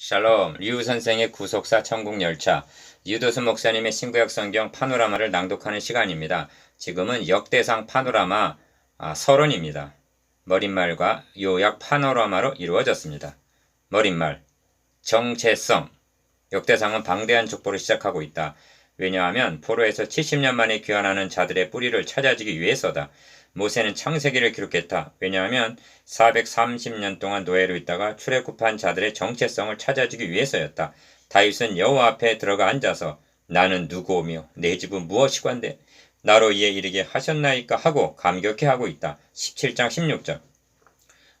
샬롬, 류 선생의 구속사 천국열차, 유도수 목사님의 신구약 성경 파노라마를 낭독하는 시간입니다. 지금은 역대상 파노라마 아, 서론입니다. 머릿말과 요약 파노라마로 이루어졌습니다. 머릿말, 정체성. 역대상은 방대한 족보를 시작하고 있다. 왜냐하면 포로에서 70년 만에 귀환하는 자들의 뿌리를 찾아주기 위해서다. 모세는 창세기를 기록했다. 왜냐하면 430년 동안 노예로 있다가 출애굽한 자들의 정체성을 찾아주기 위해서였다. 다윗은 여호와 앞에 들어가 앉아서 나는 누구오며 내 집은 무엇이관데 나로 이에 이르게 하셨나이까 하고 감격해 하고 있다. 17장 16절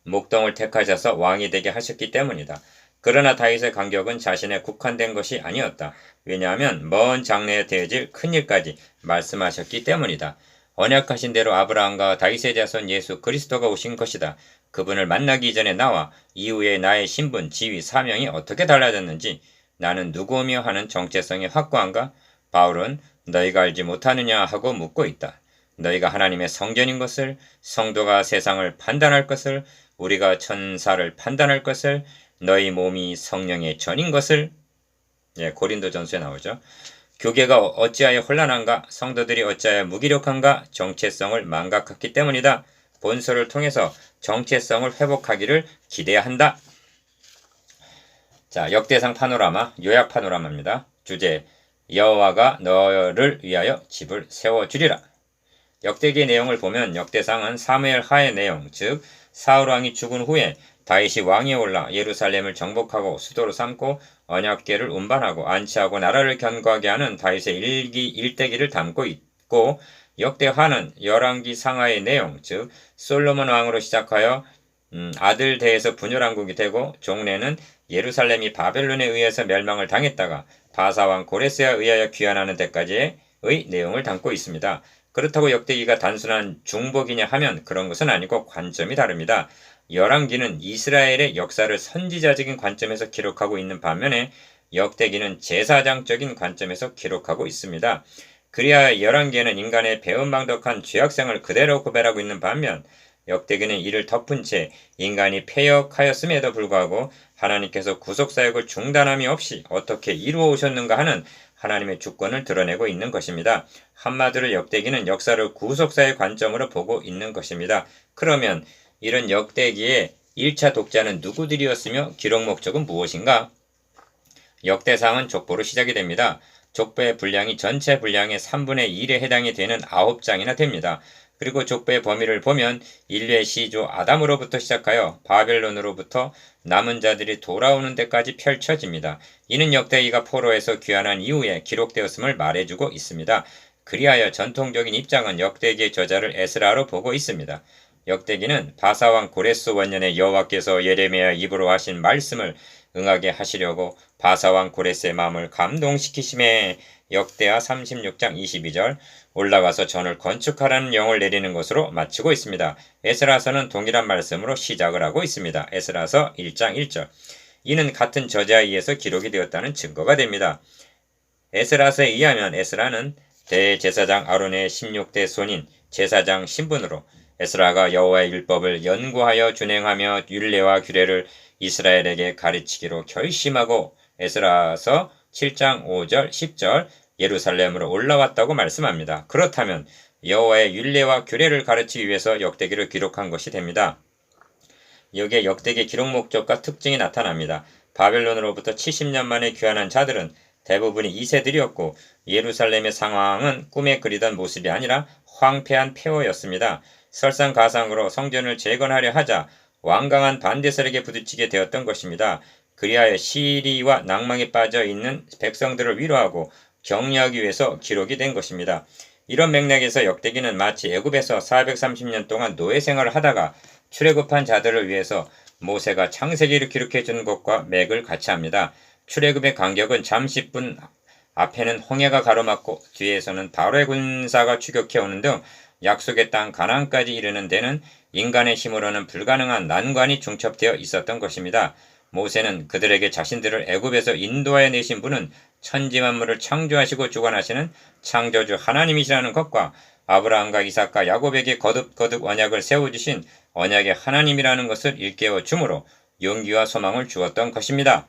목동을 택하셔서 왕이 되게 하셨기 때문이다. 그러나 다윗의 간격은 자신의 국한된 것이 아니었다. 왜냐하면 먼 장래에 대해질 큰 일까지 말씀하셨기 때문이다. 언약하신 대로 아브라함과 다윗의 자손 예수 그리스도가 오신 것이다. 그분을 만나기 전에 나와 이후에 나의 신분, 지위, 사명이 어떻게 달라졌는지 나는 누구며 하는 정체성이 확고한가? 바울은 너희가 알지 못하느냐 하고 묻고 있다. 너희가 하나님의 성전인 것을, 성도가 세상을 판단할 것을, 우리가 천사를 판단할 것을, 너희 몸이 성령의 전인 것을, 예, 고린도 전수에 나오죠. 교계가 어찌하여 혼란한가? 성도들이 어찌하여 무기력한가? 정체성을 망각했기 때문이다. 본서를 통해서 정체성을 회복하기를 기대야 한다. 자, 역대상 파노라마, 요약 파노라마입니다. 주제, 여호와가 너를 위하여 집을 세워주리라. 역대기의 내용을 보면 역대상은 사무엘 하의 내용, 즉 사울 왕이 죽은 후에 다윗이 왕에 올라 예루살렘을 정복하고 수도로 삼고 언약궤를 운반하고 안치하고 나라를 견고하게 하는 다윗의 일기 일대기를 담고 있고 역대화는 열왕기 상하의 내용 즉 솔로몬 왕으로 시작하여 음, 아들 대에서 분열왕국이 되고 종래는 예루살렘이 바벨론에 의해서 멸망을 당했다가 바사왕 고레스에 의하여 귀환하는 데까지의 내용을 담고 있습니다. 그렇다고 역대기가 단순한 중복이냐 하면 그런 것은 아니고 관점이 다릅니다. 열왕기는 이스라엘의 역사를 선지자적인 관점에서 기록하고 있는 반면에 역대기는 제사장적인 관점에서 기록하고 있습니다. 그리하여 열왕기에는 인간의 배은망덕한 죄악생을 그대로 고발하고 있는 반면 역대기는 이를 덮은 채 인간이 폐역하였음에도 불구하고 하나님께서 구속사역을 중단함이 없이 어떻게 이루어 오셨는가 하는 하나님의 주권을 드러내고 있는 것입니다. 한마디로 역대기는 역사를 구속사의 관점으로 보고 있는 것입니다. 그러면 이런 역대기의 1차 독자는 누구들이었으며 기록 목적은 무엇인가? 역대상은 족보로 시작이 됩니다. 족보의 분량이 전체 분량의 3분의 1에 해당이 되는 9장이나 됩니다. 그리고 족보의 범위를 보면 인류의 시조 아담으로부터 시작하여 바벨론으로부터 남은 자들이 돌아오는 데까지 펼쳐집니다. 이는 역대기가 포로에서 귀환한 이후에 기록되었음을 말해주고 있습니다. 그리하여 전통적인 입장은 역대기의 저자를 에스라로 보고 있습니다. 역대기는 바사왕 고레스 원년에 여호와께서 예레미야 입으로 하신 말씀을 응하게 하시려고 바사왕 고레스의 마음을 감동시키심에 역대하 36장 22절 올라가서 전을 건축하라는 영을 내리는 것으로 마치고 있습니다. 에스라서는 동일한 말씀으로 시작을 하고 있습니다. 에스라서 1장 1절 이는 같은 저자에 의해서 기록이 되었다는 증거가 됩니다. 에스라서에 의하면 에스라는 대제사장 아론의 16대 손인 제사장 신분으로 에스라가 여호와의 율법을 연구하여 준행하며 율례와 규례를 이스라엘에게 가르치기로 결심하고 에스라서 7장 5절 10절 예루살렘으로 올라왔다고 말씀합니다. 그렇다면 여호와의 율례와 규례를 가르치기 위해서 역대기를 기록한 것이 됩니다. 여기에 역대기 기록 목적과 특징이 나타납니다. 바벨론으로부터 70년 만에 귀환한 자들은 대부분이 이세들이었고 예루살렘의 상황은 꿈에 그리던 모습이 아니라 황폐한 폐허였습니다. 설상가상으로 성전을 재건하려 하자 완강한 반대설에게 부딪히게 되었던 것입니다. 그리하여 시리와 낭망에 빠져 있는 백성들을 위로하고 격려하기 위해서 기록이 된 것입니다. 이런 맥락에서 역대기는 마치 애굽에서 430년 동안 노예 생활을 하다가 출애굽한 자들을 위해서 모세가 창세기를 기록해 주는 것과 맥을 같이 합니다. 출애굽의 간격은 잠시 뿐 앞에는 홍해가 가로막고 뒤에서는 바로의 군사가 추격해 오는 등 약속의 땅 가나안까지 이르는 데는 인간의 힘으로는 불가능한 난관이 중첩되어 있었던 것입니다. 모세는 그들에게 자신들을 애굽에서 인도하여 내신 분은 천지 만물을 창조하시고 주관하시는 창조주 하나님이시라는 것과 아브라함과 이삭과 야곱에게 거듭거듭 언약을 세워주신 언약의 하나님이라는 것을 일깨워 주므로 용기와 소망을 주었던 것입니다.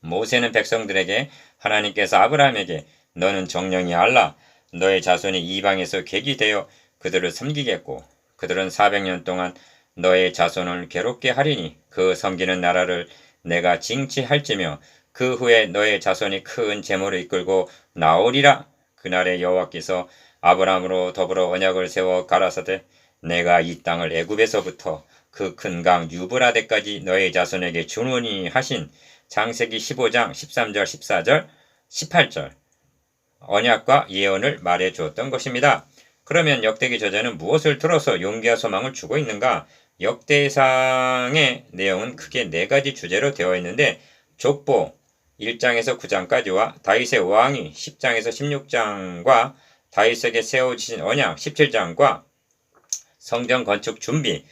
모세는 백성들에게 하나님께서 아브라함에게 너는 정령이 알라 너의 자손이 이방에서 객이 되어 그들을 섬기겠고 그들은 400년 동안 너의 자손을 괴롭게 하리니 그 섬기는 나라를 내가 징치할지며 그 후에 너의 자손이 큰 재물을 이끌고 나오리라. 그날에 여호와께서 아브라함으로 더불어 언약을 세워 가라사대 내가 이 땅을 애굽에서부터 그 큰 강 유브라데까지 너의 자손에게 주노니 하신 장세기 15장 13절 14절 18절 언약과 예언을 말해 주었던 것입니다. 그러면 역대기 저자는 무엇을 들어서 용기와 소망을 주고 있는가? 역대상의 내용은 크게 네 가지 주제로 되어 있는데 족보 1장에서 9장까지와 다윗의 왕이 10장에서 16장과 다윗에게 세워지신 언약 17장과 성전 건축 준비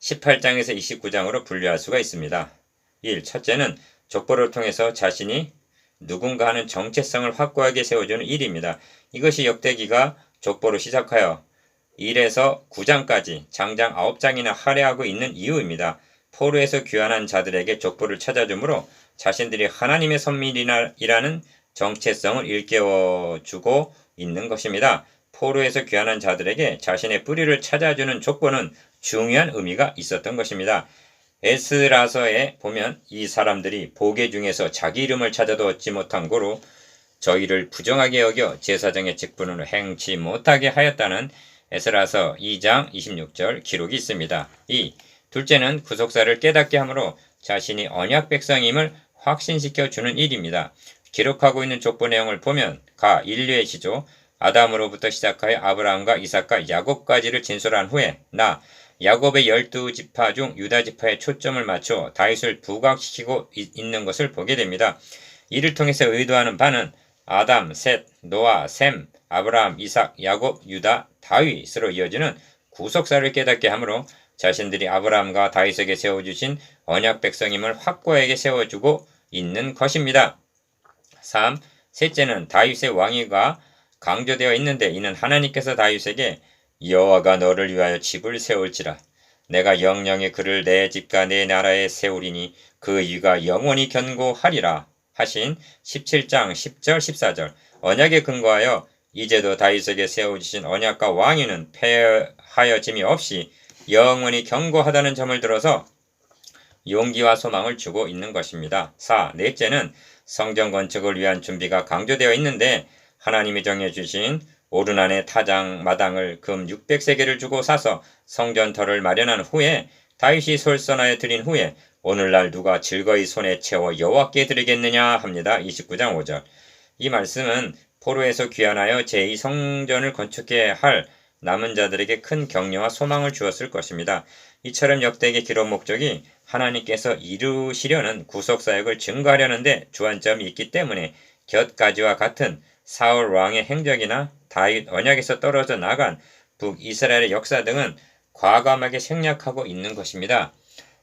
18장에서 29장으로 분류할 수가 있습니다. 1. 첫째는 족보를 통해서 자신이 누군가 하는 정체성을 확고하게 세워주는 일입니다. 이것이 역대기가 족보로 시작하여 1에서 9장까지 장장 9장이나 할애하고 있는 이유입니다. 포로에서 귀환한 자들에게 족보를 찾아주므로 자신들이 하나님의 선밀이라는 정체성을 일깨워주고 있는 것입니다. 포로에서 귀환한 자들에게 자신의 뿌리를 찾아주는 족보는 중요한 의미가 있었던 것입니다. 에스라서에 보면 이 사람들이 보게 중에서 자기 이름을 찾아도 얻지 못한 고로 저희를 부정하게 여겨 제사장의 직분을 행치 못하게 하였다는 에스라서 2장 26절 기록이 있습니다. 2. 둘째는 구속사를 깨닫게 하므로 자신이 언약 백성임을 확신시켜 주는 일입니다. 기록하고 있는 족보 내용을 보면 가 인류의 지조 아담으로부터 시작하여 아브라함과 이삭과 야곱까지를 진술한 후에 나 야곱의 열두 지파 중 유다 지파에 초점을 맞춰 다윗을 부각시키고 있는 것을 보게 됩니다. 이를 통해서 의도하는 바는 아담, 셋, 노아, 셈, 아브라함, 이삭, 야곱, 유다, 다윗으로 이어지는 구속사를 깨닫게 하므로 자신들이 아브라함과 다윗에게 세워주신 언약 백성임을 확고하게 세워주고 있는 것입니다. 3. 셋째는 다윗의 왕위가 강조되어 있는데 이는 하나님께서 다윗에게 여호와가 너를 위하여 집을 세울지라 내가 영영의 그를 내 집과 내 나라에 세우리니 그 위가 영원히 견고하리라 하신 17장 10절 14절 언약에 근거하여 이제도 다윗에게 세워주신 언약과 왕위는 폐하여짐이 없이 영원히 견고하다는 점을 들어서 용기와 소망을 주고 있는 것입니다. 4. 넷째는 성전 건축을 위한 준비가 강조되어 있는데 하나님이 정해주신 오르난의 타장 마당을 금 600세계를 주고 사서 성전터를 마련한 후에 다윗이 솔선하여 드린 후에 오늘날 누가 즐거이 손에 채워 여호와께 드리겠느냐 합니다. 29장 5절. 이 말씀은 포로에서 귀환하여 제2성전을 건축해야 할 남은 자들에게 큰 격려와 소망을 주었을 것입니다. 이처럼 역대기 기록 목적이 하나님께서 이루시려는 구속사역을 증거하려는데 주안점이 있기 때문에 곁가지와 같은 사울 왕의 행적이나 다윗 언약에서 떨어져 나간 북이스라엘의 역사 등은 과감하게 생략하고 있는 것입니다.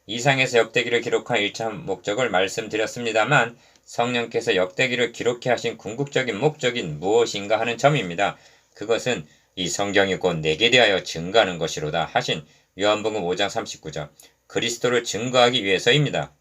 이상에서 역대기를 기록한 1차 목적을 말씀드렸습니다만 성령께서 역대기를 기록해 하신 궁극적인 목적인 무엇인가 하는 점입니다. 그것은 이 성경이 곧 내게 대하여 증가하는 것이로다 하신 요한복음 5장 39절 그리스도를 증거하기 위해서입니다.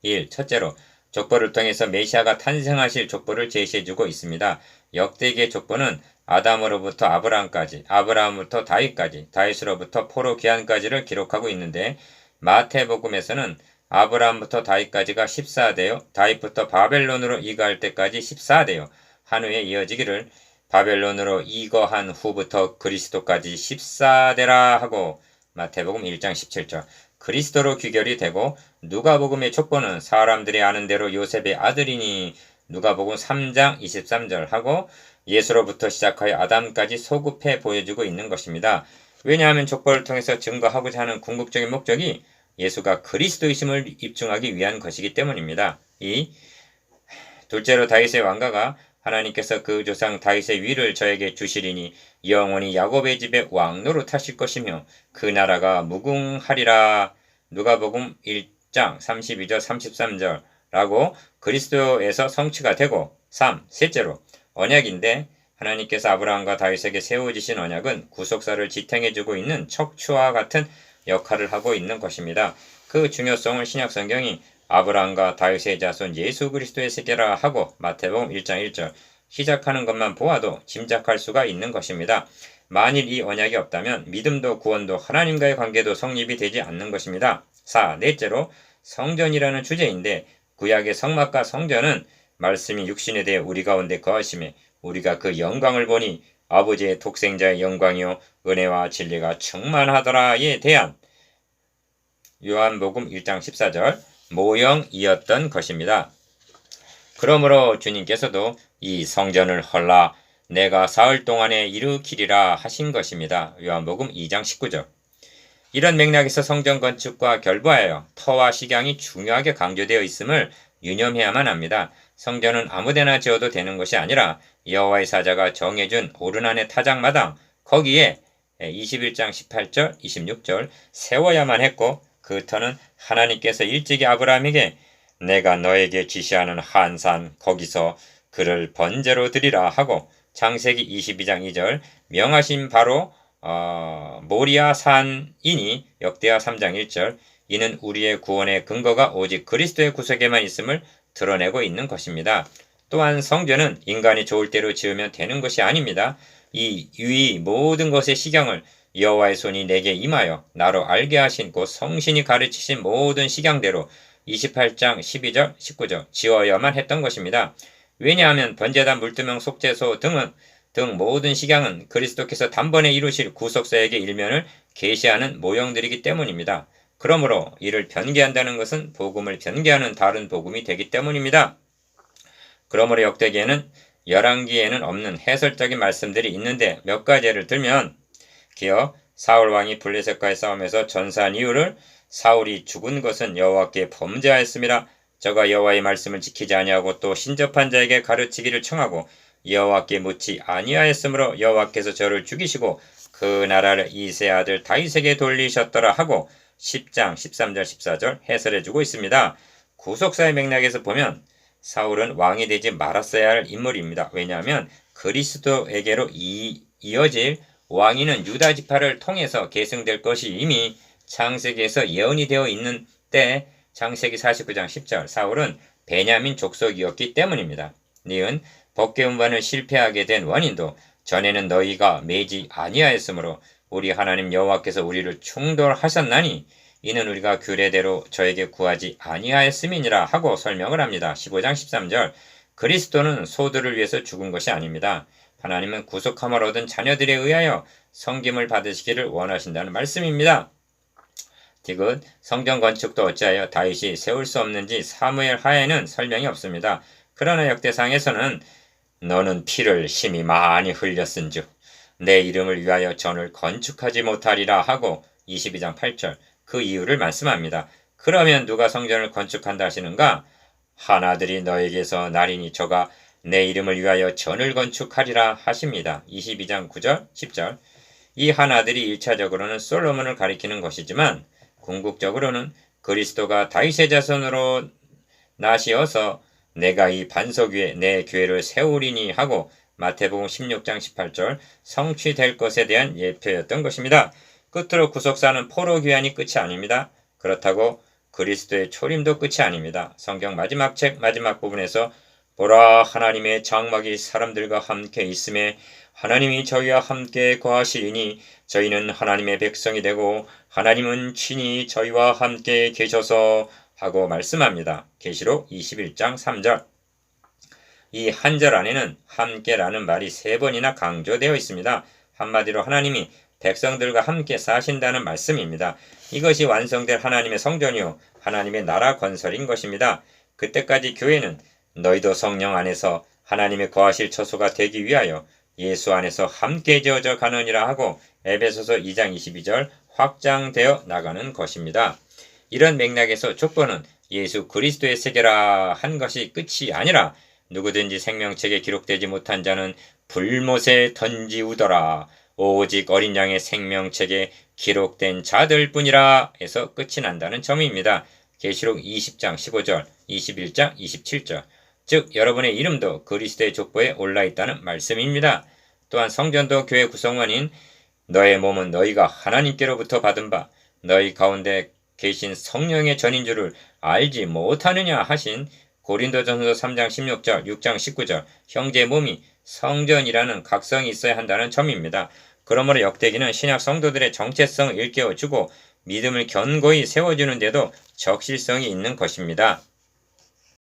1. 첫째로 족보를 통해서 메시아가 탄생하실 족보를 제시해주고 있습니다. 역대기의 족보는 아담으로부터 아브라함까지, 아브라함부터 다윗까지, 다윗으로부터 포로 기한까지를 기록하고 있는데 마태복음에서는 아브라함부터 다윗까지가 14대요, 다윗부터 바벨론으로 이가할 때까지 14대요, 한 후에 이어지기를 바벨론으로 이거한 후부터 그리스도까지 14대라 하고 마태복음 1장 17절 그리스도로 귀결이 되고 누가복음의 촉보는 사람들이 아는 대로 요셉의 아들이니 누가복음 3장 23절 하고 예수로부터 시작하여 아담까지 소급해 보여주고 있는 것입니다. 왜냐하면 족보를 통해서 증거하고자 하는 궁극적인 목적이 예수가 그리스도이심을 입증하기 위한 것이기 때문입니다. 이 둘째로 다윗의 왕가가 하나님께서 그 조상 다윗의 위를 저에게 주시리니 영원히 야곱의 집에 왕노로 타실 것이며 그 나라가 무궁하리라 누가복음 1장 32절 33절라고 그리스도에서 성취가 되고 3. 셋째로 언약인데 하나님께서 아브라함과 다윗에게 세워지신 언약은 구속사를 지탱해주고 있는 척추와 같은 역할을 하고 있는 것입니다. 그 중요성을 신약성경이 아브라함과 다윗의 자손 예수 그리스도의 세계라 하고 마태복음 1장 1절 시작하는 것만 보아도 짐작할 수가 있는 것입니다. 만일 이 언약이 없다면 믿음도 구원도 하나님과의 관계도 성립이 되지 않는 것입니다. 4. 넷째로 성전이라는 주제인데 구약의 성막과 성전은 말씀이 육신에 대해 우리 가운데 거하심에 우리가 그 영광을 보니 아버지의 독생자의 영광이요 은혜와 진리가 충만하더라에 대한 요한복음 1장 14절 모형이었던 것입니다. 그러므로 주님께서도 이 성전을 헐라 내가 사흘 동안에 일으키리라 하신 것입니다. 요한복음 2장 19절. 이런 맥락에서 성전 건축과 결부하여 터와 식양이 중요하게 강조되어 있음을 유념해야만 합니다. 성전은 아무데나 지어도 되는 것이 아니라 여호와의 사자가 정해준 오르난의 타작마당 거기에 21장 18절, 26절 세워야만 했고 그 터는 하나님께서 일찍이 아브라함에게 내가 너에게 지시하는 한산 거기서 그를 번제로 드리라 하고 창세기 22장 2절 명하신 바로 어, 모리아 산이니 역대하 3장 1절 이는 우리의 구원의 근거가 오직 그리스도의 구속에만 있음을 드러내고 있는 것입니다. 또한 성전은 인간이 좋을 대로 지으면 되는 것이 아닙니다. 이 유이 모든 것의 시경을 여호와의 손이 내게 임하여 나로 알게 하신 곧 성신이 가르치신 모든 시경대로 28장 12절 19절 지어야만 했던 것입니다. 왜냐하면 번제단 물두명 속죄소 등은 등 모든 식양은 그리스도께서 단번에 이루실 구속사에게 일면을 계시하는 모형들이기 때문입니다. 그러므로 이를 변개한다는 것은 복음을 변개하는 다른 복음이 되기 때문입니다. 그러므로 역대기에는 열왕기에는 없는 해설적인 말씀들이 있는데 몇 가지를 들면 기어 사울 왕이 블레셋과의 싸움에서 전사한 이유를 사울이 죽은 것은 여호와께 범죄하였습니다. 저가 여호와의 말씀을 지키지 아니하고 또 신접한 자에게 가르치기를 청하고 여호와께 묻지 아니하였으므로 여호와께서 저를 죽이시고 그 나라를 이세 아들 다윗에게 돌리셨더라 하고 10장 13절 14절 해설해 주고 있습니다. 구속사의 맥락에서 보면 사울은 왕이 되지 말았어야 할 인물입니다. 왜냐하면 그리스도에게로 이, 이어질 왕위는 유다 지파를 통해서 계승될 것이 이미 창세기에서 예언이 되어 있는 때 창세기 49장 10절 사울은 베냐민 족속이었기 때문입니다. 니은 법계 운반을 실패하게 된 원인도 전에는 너희가 매지 아니하였으므로 우리 하나님 여호와께서 우리를 충돌하셨나니 이는 우리가 규례대로 저에게 구하지 아니하였음이니라 하고 설명을 합니다. 15장 13절 그리스도는 소들을 위해서 죽은 것이 아닙니다. 하나님은 구속함을 얻은 자녀들에 의하여 성김을 받으시기를 원하신다는 말씀입니다. 디귿 성전 건축도 어찌하여 다윗이 세울 수 없는지 사무엘 하에는 설명이 없습니다. 그러나 역대상에서는 너는 피를 심히 많이 흘렸은즉 내 이름을 위하여 전을 건축하지 못하리라 하고 22장 8절 그 이유를 말씀합니다. 그러면 누가 성전을 건축한다 하시는가? 하나들이 너에게서 나리니 저가 내 이름을 위하여 전을 건축하리라 하십니다. 22장 9절 10절 이 하나들이 1차적으로는 솔로몬을 가리키는 것이지만 궁극적으로는 그리스도가 다윗의 자손으로 나시어서 내가 이 반석 위에 내 교회를 세우리니 하고 마태복음 16장 18절 성취될 것에 대한 예표였던 것입니다. 끝으로 구속사는 포로 귀환이 끝이 아닙니다. 그렇다고 그리스도의 초림도 끝이 아닙니다. 성경 마지막 책 마지막 부분에서 보라 하나님의 장막이 사람들과 함께 있음에 하나님이 저희와 함께 거하시리니 저희는 하나님의 백성이 되고 하나님은 친히 저희와 함께 계셔서 하고 말씀합니다. 계시록 21장 3절 이 한 절 안에는 함께라는 말이 세 번이나 강조되어 있습니다. 한마디로 하나님이 백성들과 함께 사신다는 말씀입니다. 이것이 완성될 하나님의 성전이요 하나님의 나라 건설인 것입니다. 그때까지 교회는 너희도 성령 안에서 하나님의 거하실 처소가 되기 위하여 예수 안에서 함께 지어져 가느니라 하고 에베소서 2장 22절 확장되어 나가는 것입니다. 이런 맥락에서 족보는 예수 그리스도의 세계라 한 것이 끝이 아니라 누구든지 생명책에 기록되지 못한 자는 불못에 던지우더라. 오직 어린 양의 생명책에 기록된 자들 뿐이라 해서 끝이 난다는 점입니다. 계시록 20장 15절, 21장 27절. 즉 여러분의 이름도 그리스도의 족보에 올라 있다는 말씀입니다. 또한 성전도 교회 구성원인 너의 몸은 너희가 하나님께로부터 받은 바 너희 가운데 계신 성령의 전인 줄을 알지 못하느냐 하신 고린도전서 3장 16절, 6장 19절 형제 몸이 성전이라는 각성이 있어야 한다는 점입니다. 그러므로 역대기는 신약 성도들의 정체성을 일깨워주고 믿음을 견고히 세워주는데도 적실성이 있는 것입니다.